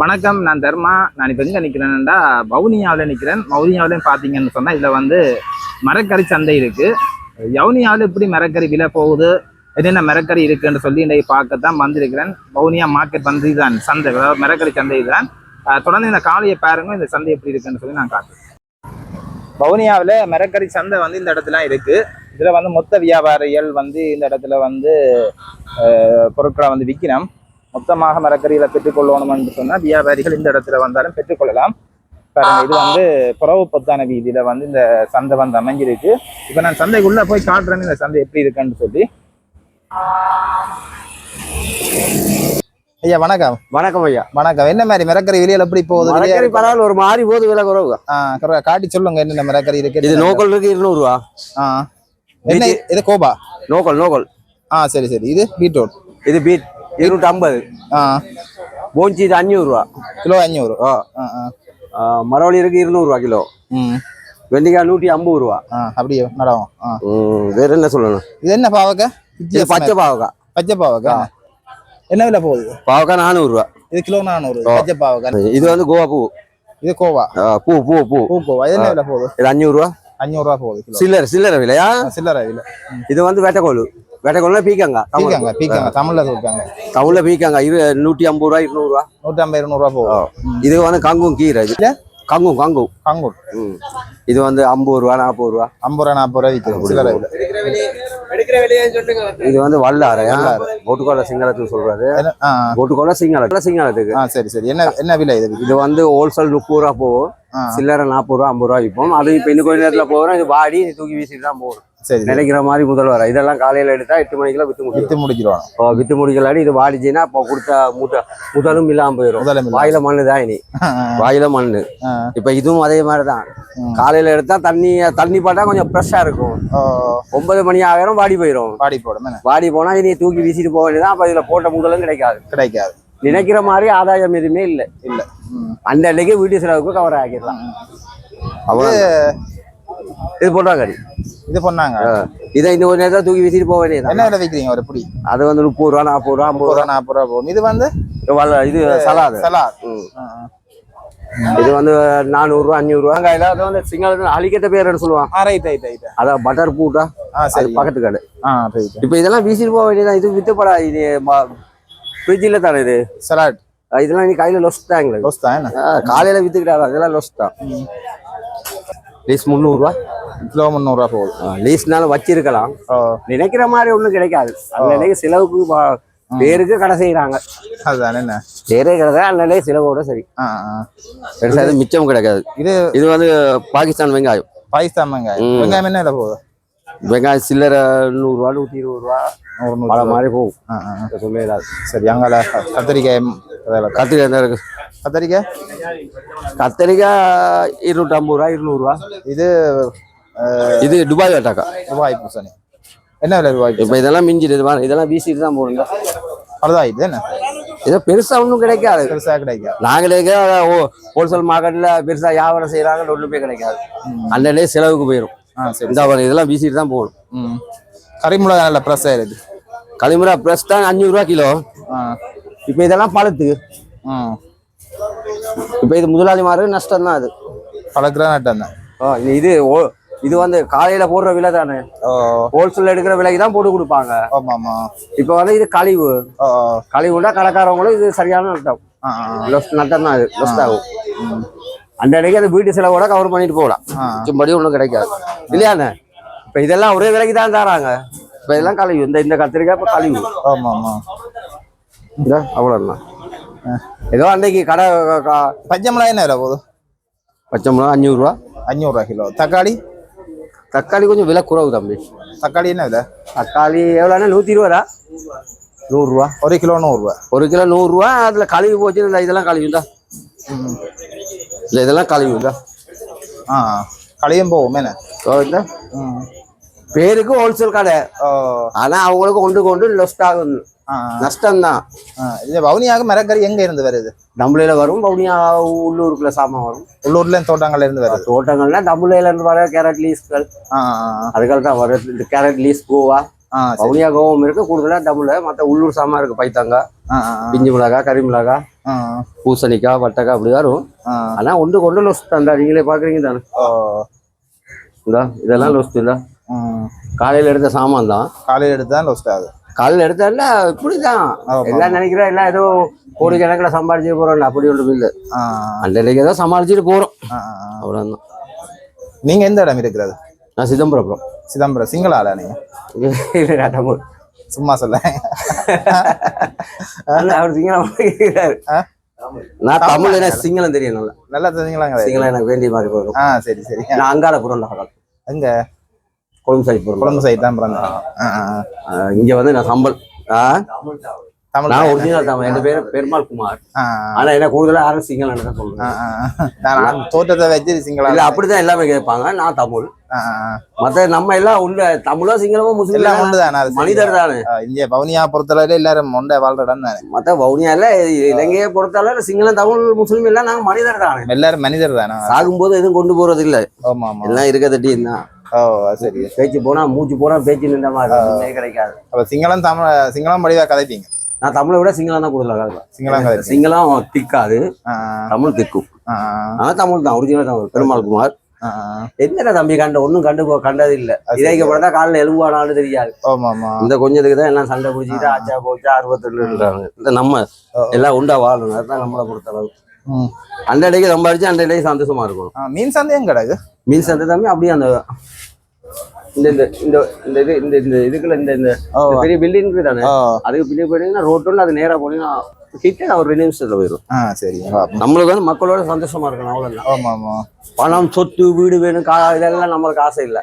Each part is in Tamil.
வணக்கம் நான் தர்மா. நான் இப்போ எங்கே நிற்கிறேன்டா வவுனியாவில் நிற்கிறேன் வவுனியாவிலையும் பார்த்தீங்கன்னு சொன்னால் இதில் வந்து மரக்கறி சந்தை இருக்குது யவுனியாவில் எப்படி மரக்கறி விலை போகுது? என்னென்ன மரக்கறி இருக்குன்னு சொல்லி இன்றைக்கு பார்க்கத்தான் வந்திருக்கிறேன். வவுனியா மார்க்கெட் வந்து இதுதான் சந்தை. அதாவது மரக்கறி சந்தை தான் தொடர்ந்து இந்த காலையை பாருங்க இந்த சந்தை எப்படி இருக்குன்னு சொல்லி நான் காட்டுறேன். வவுனியாவில் மரக்கறி சந்தை வந்து இந்த இடத்துல இருக்குது இதில் வந்து மொத்த வியாபாரிகள் வந்து இந்த இடத்துல வந்து பொருட்களை வந்து விற்கிறோம் மொத்தமாக மரக்கறிகளை பெற்றுக்கொள்ளணும்னு சொன்னால் வியாபாரிகள் இந்த இடத்துல வந்தாலும் பெற்றுக்கொள்ளலாம். பாருங்க இது வந்து புறவு பொத்தான வீதியில வந்து இந்த சந்தை வந்து அமைஞ்சிருக்கு. இப்போ நான் சந்தைக்குள்ள போய் காட்டுறேன்னு இந்த சந்தை எப்படி இருக்குன்னு சொல்லி. ஐயா வணக்கம். வணக்கம் ஐயா. வணக்கம். என்ன மாதிரி மிரக்கறி விலையில எப்படி போகுது? மரக்கறி பரவாயில்ல ஒரு மாதிரி போது விலை குறவு. கர- காட்டி சொல்லுங்க என்னென்ன மிரக்கறி இருக்கு இது நோக்கல் இருக்கு இருநூறு ரூபா ஆ என்ன இது கோபா? நோக்கல் நோக்கல். ஆ சரி சரி. இது பீட்ரூட். இது பீட் இருநூற்றி ஐம்பது போஞ்சி இது அஞ்சூறு ரூபா கிலோ அஞ்சூறு. ஆ. மரவள்ளி இருக்கு இருநூறுவா கிலோ. ம். வெண்டைக்காய் நூற்றி ஐம்பது ரூபா ஆ அப்படியே நடவும். ஆ. வேற என்ன சொல்லணும்? இது என்ன பாவக்கா இது பச்சை பாவக்காய். பச்சை பாவக்கா என்ன? விலை போகுது? பாவக்காய் நானூறுரூவா இது கிலோ நானூறு. பச்சை பாவக்கா இது வந்து கோவா பூ. இது கோவா. பூ பூ பூ. பூ கோவா இது என்ன விலை போகுது? இது அஞ்சூறுரூவா அஞ்சூறுரூவா போகுது சில்லறை சில்லறை விலையா? சில்லறை விலை. இது வந்து வெட்டைக்கோல் வெட்டைக்கோல்னா பீக்கங்க பீக்காங்க பீக்காங்க தமிழ்ல சொல்லிருக்காங்க. தமிழ்ல பீக்கங்க இரு நூற்றி ஐம்பது ரூபா. இருநூறுவா நூற்றி ஐம்பது இருநூறுவா போகும். இது வந்து கங்கும் கீரை. இது கங்கும் கங்கும். காங்கூர் ம். இது வந்து ஐம்பது ரூபா நாற்பது ரூபா. ஐம்பது ரூபா நாற்பது ரூபா விலை. இது வந்து வல்லாரையா ஒட்டுக்கோல சிங்களத்துக்கு சொல்றாரு. ஒட்டுக்கோல சிங்கள சிங்களத்துக்கு. சரி சரி. என்ன என்ன விலை இது? இது வந்து ஹோல்சேல் முப்பது ரூபா போகும். சில்லறை நாற்பது ரூபா ஐம்பது ரூபா விற்போம். அது இப்போ இன்னும் கொஞ்ச நேரத்தில் போகிறோம் இது வாடி தூக்கி வீசிட்டு தான் போகணும் சரி நினைக்கிற மாதிரி முதல் வர இதெல்லாம் காலையில் எடுத்தா எட்டு மணிக்கெல்லாம் வித்து முடியும் வித்து முடிச்சிருவாங்க. இப்போ வித்து முடிக்கலாடி இது வாடிச்சுன்னா இப்போ கொடுத்த மூட்டை முதலும் இல்லாமல் போயிடும் வாயில மண்ணு தான் இனி. வாயில மண்ணு. இப்போ இதுவும் அதே மாதிரி தான். காலையில் எடுத்தா தண்ணி தண்ணி பார்த்தா கொஞ்சம் ஃப்ரெஷ்ஷாக இருக்கும். ஒன்பது மணி ஆகிரும் வாடி போயிடும் பாடி போடும் வாடி போனா இனி தூக்கி வீசிட்டு போக வேண்டியதான் அப்ப இதுல போட்ட முதலும் கிடைக்காது. கிடைக்காது. நினைக்கிற மாதிரி ஆதாயம் எதுவுமே இல்லை. இல்ல. அந்த அன்னைக்கு வீட்டு செலவுக்கு கவர் ஆக்கிடலாம் அவ்வளவு இது போட்டாங்கடி இது பண்ணாங்க. இதை இந்த ஒரு நேரத்தில் தூக்கி வீசிட்டு போக வேண்டியதான் என்ன விலை விற்கிறீங்க ஒரு பிடி? அது வந்து முப்பது ரூபா நாற்பது ரூபா ஐம்பது ரூபா. நாற்பது ரூபா போகும். இது வந்து? வல்ல- இது சலாது. ஆ. இது வந்து நானூறுரூவா அஞ்சூறுரூவா வெங்காயம் அது வந்து சிங்களத்தில் அழிக்கட்ட பேருன்னு சொல்லுவாங்க. Right right right. அதான் பட்டர் பூட்டா? ஆ சரி பக்கத்து கடை ஆ ரைட் இப்போ இதெல்லாம் வீசிட்டு போக வேண்டியதான் இது வித்துப்படா இது ஃப்ரிட்ஜில் தானே இது? சலாட். இதெல்லாம் நீ கையில் லொஸ் தான் எங்களுக்கு என்ன? ஆ, காலையில வித்துக்கிட்டாங்க. அதெல்லாம் லொஸ் தான் லீஸ் முந்நூறுரூவா கிலோ முந்நூறுரூவா போகுது. லீஸ்னால வச்சிருக்கலாம். நினைக்கிற மாதிரி ஒன்றும் கிடைக்காது. அன்னைக்கு செலவுக்கு பேருக்கு கடை செய்யறாங்க அதுதான் என்ன? பேரே கிடையாது அன்னைக்கு செலவோட சரி. ஆ ஆ. பெருசா எதுவும் மிச்சம் கிடைக்காது. இது இது வந்து பாகிஸ்தான் வெங்காயம். பாகிஸ்தான் வெங்காயம். வெங்காயம் என்ன விலை போகுது? வெங்காயம் சில்லறை நூறுரூவா நூற்றி இருபது ரூபா. பல மாதிரி போகும். ஆ ஆ ஆ. சொல்ல இல்லாது சரி அங்கால கத்திரிக்காய் அதெல்லாம் கத்திரிக்காய் என்ன இருக்கு? கத்திரிக்காய் கத்திரிக்காய் இருநூற்றம்பது ரூபா இருநூறுவா இது இது துபாய் வேட்டாக்கா. ரூபாய் பூசணி. என்ன விலை ரூபாய் இப்போ இதெல்லாம் மிஞ்சிடுது. இதெல்லாம் வீசிட்டு தான் போகணுங்க அவ்வளோதான் இது என்ன? ஏதோ பெருசா ஒன்றும் கிடைக்காது. பெருசாக கிடைக்கும் நாங்களே ஹோல்சேல் மார்க்கெட்ல பெருசா வியாபாரம் செய்யறாங்க ஒண்ணுமே கிடைக்காது. அன்னையிலே செலவுக்கு போயிடும் இதெல்லாம் வீசிட்டு தான் போகணும். ம். கறிமுளகா நல்ல ப்ரெஸ்ஸாக இருக்குது. களிமுறை ப்ரெஸ் தான் அஞ்சூறுரூவா கிலோ. ஆ. இப்போ இதெல்லாம் பழுத்து. ம். இப்போ இது முதலாளிமாருக்கு நஷ்டம் தான் அது. பழக்கிற நட்டம் தான் ஓ, இது- இது ஓ- இது வந்து காலையில போடுற விலை தானே. ஹோல்சேல் எடுக்கிற விலைக்கு தான் போட்டு கொடுப்பாங்க. இப்போ வந்து இது கழிவு. கழிவுனா கடைக்காரவங்களும் இது சரியான நட்டம் நட்டம் தான் அது லொஸ் ஆகும் அந்த அன்னைக்கு அந்த வீட்டு செலவோட கவர் பண்ணிட்டு போகலாம். சும்படி ஒன்றும் கிடைக்காது. இல்லையாண்ணே? இப்போ இதெல்லாம் ஒரே விலைக்கு தான் தராங்க. இப்போ இதெல்லாம் கழிவு. இந்த இந்த கத்திரிக்காய் இப்போ கழிவு. இந்த அவ்வளோண்ணா ஏதோ அன்னைக்கு கடை பச்சை மிளகாய் என்ன விலை போகுது? பச்சை மிளகா அஞ்சூறுரூவா அஞ்சூறுரூவா கிலோ. தக்காளி? தக்காளி கொஞ்சம் விலை குறவு தம்பி. தக்காளி என்ன விலை? தக்காளி எவ்வளோண்ணா நூற்றி இருபதா நூறுரூவா. ஒரு கிலோ நூறுரூவா. ஒரு கிலோ நூறுரூவா அதில் கழுவி போச்சு இந்த இதெல்லாம் கழுவிந்தா இல்லை இதெல்லாம் கழுவிந்தா ஆ களையும் போகும் என்ன? ம். பேருக்கு ஹோல்சேல் கடை. ஓ. ஆனால் அவங்களுக்கு கொண்டு கொண்டு லொஸ்ட் ஆகும் நஷ்டம்தான். இது வவுனியாக மரக்கறி எங்க இருந்து வருது? நம்மளையில வரும் பவுனியா உள்ளூருக்குள்ள சாமான் வரும். உள்ளூர்ல தோட்டங்கள்ல இருந்து வருது. தோட்டங்கள்ல நம்மளையில இருந்து வர கேரட் லீஸ்கள். அதுக்காக தான் வரும் இந்த கேரட் லீஸ் கோவா. வவுனியா கோவம் இருக்கு கூடுதலா தமிழ்ல மத்த உள்ளூர் சாமா இருக்கு பைத்தாங்க. பிஞ்சு மிளகா கறி மிளகா பூசணிக்காய் வட்டக்காய் அப்படி வரும். ஆனா ஒன்று கொண்டு லொஸ்ட் தான் நீங்களே பாக்குறீங்க தானே இதெல்லாம் லொஸ்ட் இல்ல ம் காலையில எடுத்த சாமான் தான் காலையில் எடுத்து தான் லோஸ்ட் ஆகுது. காலையில எடுத்தால இப்படிதான் ஆமா. எல்லாம் நினைக்கிறேன் எல்லாம் ஏதோ கோடி கணக்கில் சம்பாதிச்சு போறோம் அப்படி ஒன்றும் இல்லை. ஆ. அன்றைக்கு ஏதோ சமாளிச்சுட்டு போறோம். ஆ. அவ்வளோதான் நீங்க எந்த இடம் இருக்கிறது? நான் சிதம்பரம் bro. சிதம்பரம். சிங்கள ஆளா நீங்க? இல்ல, நான் தமிழ். சும்மா சொல்ல. அவர் சிங்களம்? நான் தமிழ் எனக்கு சிங்களம் தெரியும் நல்லா. நல்லா தெரிஞ்சுங்களாங்க சிங்களம் எனக்கு வேண்டிய மாதிரி போகும் ஆ சரி சரி. நான் அங்கால புறண்டா எங்க கொழும்பு சைட் குழம்பு சைட் தான் பிறந்தேன். இங்க வந்து நான் சம்பல். நான் ஒரிஜினல் தமிழ் என் பேர் பெருமாள் குமார். ஆனா என்ன கூடுதலா யாரும் சிங்களம் தான் சொல்லுவேன் தோட்டத்தை வச்சு சிங்களா இல்ல அப்படிதான் எல்லாமே கேட்பாங்க நான் தமிழ். மத்த நம்ம எல்லாம் உள்ள தமிழோ சிங்களமோ முஸ்லீம் எல்லாம் அது மனிதர் தானே. இந்திய பவுனியா பொறுத்தளவுல எல்லாரும் மொண்டை வாழ்ற இடம் தானே மத்த வவுனியால இலங்கையை பொறுத்தளவு சிங்களம் தமிழ் முஸ்லீம் எல்லாம் நாங்க மனிதர் தானே. எல்லாரும் மனிதர் தானே? சாகும்போது எதுவும் கொண்டு போறது இல்ல ஆமா ஆமா. எல்லாம் இருக்க தட்டி தான். ஓ சரி. பேச்சு போனா மூச்சு போனா பேச்சு நின்ற மாதிரி கிடைக்காது. அப்ப சிங்களம் தமிழ் சிங்களம் படிவா கதைப்பீங்க? நான் தமிழை விட சிங்களம் தான் கூடுதலா கலப்பேன் சிங்களம் சிங்களம் திக்காது. தமிழ் திக்கும். ஆனா தமிழ் தான் ஒரிஜினல் தமிழ் பெருமாள் குமார். என்னடா தம்பி கண்ட ஒண்ணும் கண்டு போ- கண்டது இல்ல அது சரி. இதைக்கு படத்தா காலில் எலும்பானாலும் தெரியாது. இந்த கொஞ்சத்துக்கு தான் எல்லாம் சண்டை பிடிச்சிட்டு ஆச்சா போச்சா அறுபத்தெட்டுன்றாங்க. இந்த நம்ம. எல்லாம் உண்டா வாழணும். அதுதான் நம்மளை பொறுத்த அளவு ம். அந்த இடைக்கு சம்பாதிச்சு அந்த இடைக்கு சந்தோஷமா இருக்கணும் ஆ, மீன் சந்தையும் கிடக்கு மீன் சந்தை தம்பி அப்படியே அந்த இந்த இந்த இந்த இந்த இது இந்த இந்த இதுக்குள்ள இந்த இந்த பெரிய பில்டிங் தானே அதுக்கு பின்னாடி போனீங்கன்னா ரோட்டோட அது நேரா போனீங்கன்னா கிட்ட ஒரு ரெண்டு நிமிஷத்துல போயிடும். சரி. நம்மளுக்கு வந்து மக்களோட சந்தோஷமா இருக்கணும் அவ்வளவுதான். ஆமா ஆமா. பணம் சொத்து வீடு வேணும் கா இதெல்லாம் நம்மளுக்கு ஆசை இல்லை.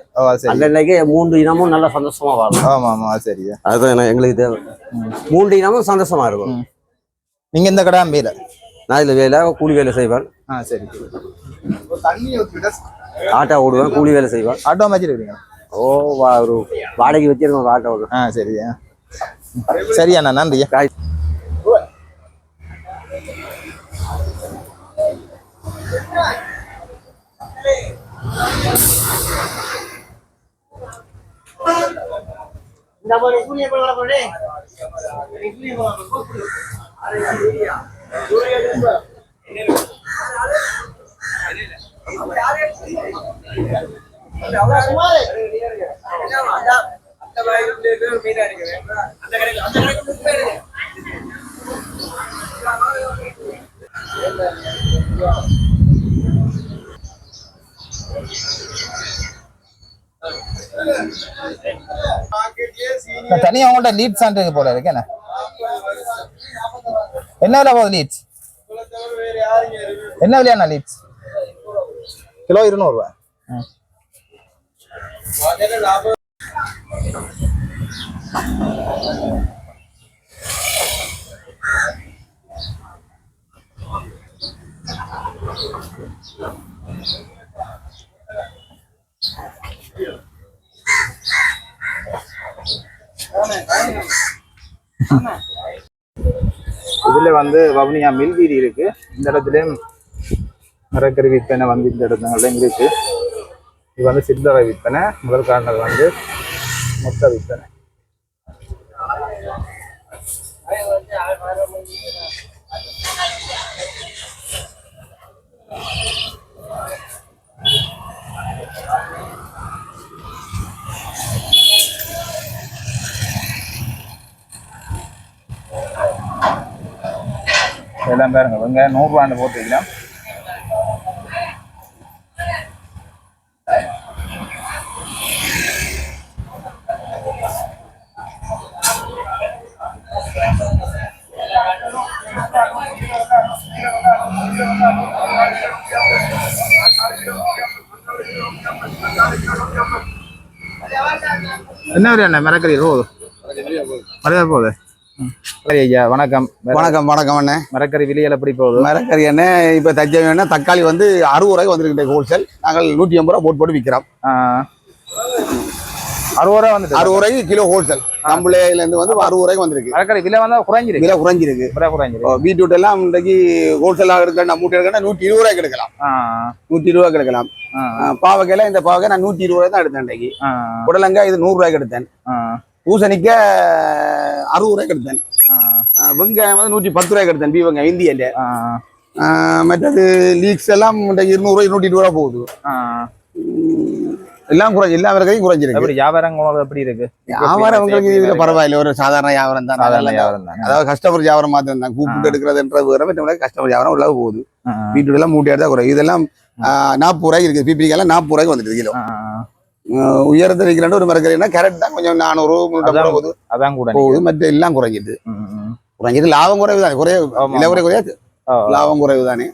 அந்த இன்னைக்கு மூன்று இனமும் நல்லா சந்தோஷமா வாழணும் ஆமா ஆமா சரி. அதுதான் எங்களுக்கு தேவை. மூன்று இனமும் சந்தோஷமா இருக்கும். நீங்க இந்த கடை அம்பியில நான் இதுல வேலை கூலி வேலை செய்வேன். ஆ சரி. ஆட்டோ ஓடுவேன் கூலி வேலை செய்வேன். ஆட்டோ வச்சிருக்கீங்க ஓ வா ஒரு வாடகை வச்சிருக்கோம் ஆட்டோ ஆ சரி சரி அண்ணா நன்றியா நான் தனியா அவங்கள்ட்ட லீட் ஆண்டுக்கு போல இருக்கு என்ன விலை போகுது லீட்ஸ் என்ன விலையாண்ணா லீட்ஸ் கிலோ இருநூறுவா ம். இதில் வந்து வவுனியா மில் வீதி இருக்கு. இந்த இடத்துலயும் மரக்கறி விற்பனை வந்து இந்த இடத்துலயும் இருக்கு. இது வந்து சில்லறை விற்பனை. முதல் காரணம் வந்து மொத்த விற்பனை. எல்லாம் பாருங்க. இவங்க நூறுரூவான்னு போட்டுக்கலாம் என்ன விலையாண்ணா மரக்கறி போகுது மறையா போகுது. சரி ஐயா வணக்கம் வணக்கம் வணக்கம் அண்ணே. மரக்கறி விலைகள் எப்படி போகுது? மரக்கறி அண்ணே இப்போ தச்ச வேணா தக்காளி வந்து அறுபது ரூபாய்க்கு வந்திருக்கின்ற ஹோல்சேல் நாங்கள் நூற்றி ஐம்பது ரூபா போட்டு போட்டு விற்கிறோம். அறுபது ரூபா வந்துட்டு அறுபது ரூபாய்க்கு கிலோ ஹோல்சேல் நம்மளேலேருந்து வந்து அறுபது ரூபாய்க்கு வந்திருக்கு. மரக்கறி விலை வந்தா குறைஞ்சிருக்கு. விலை குறைஞ்சிருக்கு. விலை குறைஞ்சிருக்கு. பீட்ரூட் எல்லாம் இன்றைக்கு ஹோல்சேலாக எடுக்கணும் மூட்டை எடுக்கணும் நூற்றி இருபது ரூபாய்க்கு எடுக்கலாம். நூற்றி இருபது ரூபாய்க்கு எடுக்கலாம். பாவக்காய்லாம் இந்த பாவக்காய் நான் நூற்றி இருபது ரூபாய் தான் எடுத்தேன் இன்றைக்கு. புடலங்காய் இது நூறு ரூபாய்க்கு எடுத்தேன். ஆ பூசணிக்காய் அறுபது ரூபாய்க்கு எடுத்தேன். வெங்காயம் வந்து நூற்றி பத்து ரூபாய்க்கு எடுத்தேன் பி வெங்காயம் இந்தியில. மற்றது லீக்ஸ் எல்லாம் இந்த இருநூறு இருநூற்றி இருபது ரூபா போகுது. எல்லாம் குறைஞ்சி எல்லா விறகையும் குறைஞ்சிருக்கு. வியாபாரங்கள் எப்படி இருக்கு? வியாபாரம் அவங்களுக்கு இதுல பரவாயில்ல ஒரு சாதாரண வியாபாரம் தான். சாதாரண வியாபாரம் தானே? அதாவது கஸ்டமர் வியாபாரம் மாத்திரம் தான் கூப்பிட்டு எடுக்கிறதுன்ற வேற மற்றபடி கஸ்டமர் வியாபாரம் உள்ள போகுது. ஆ, ஆ, வீட்டு எல்லாம் மூட்டி எடுத்தா குறை. இதெல்லாம் நாற்பது ரூபாய்க்கு இருக்குது. பிபிக்கு எல்லாம் நாற்பது ரூபாய்க்கு வந்துட்டு கிலோ. உயரத்தில் இருக்கிற ஒரு மரக்கறினா கேரட் தான் கொஞ்சம் நானூறு ரூபா போகுது. அதான் கூட போகுது. மற்ற எல்லாம் ம். குறைஞ்சிட்டு லாபம் குறைவு தானே. குறைய குறைய குறையாது லாபம் குறைவு தானே.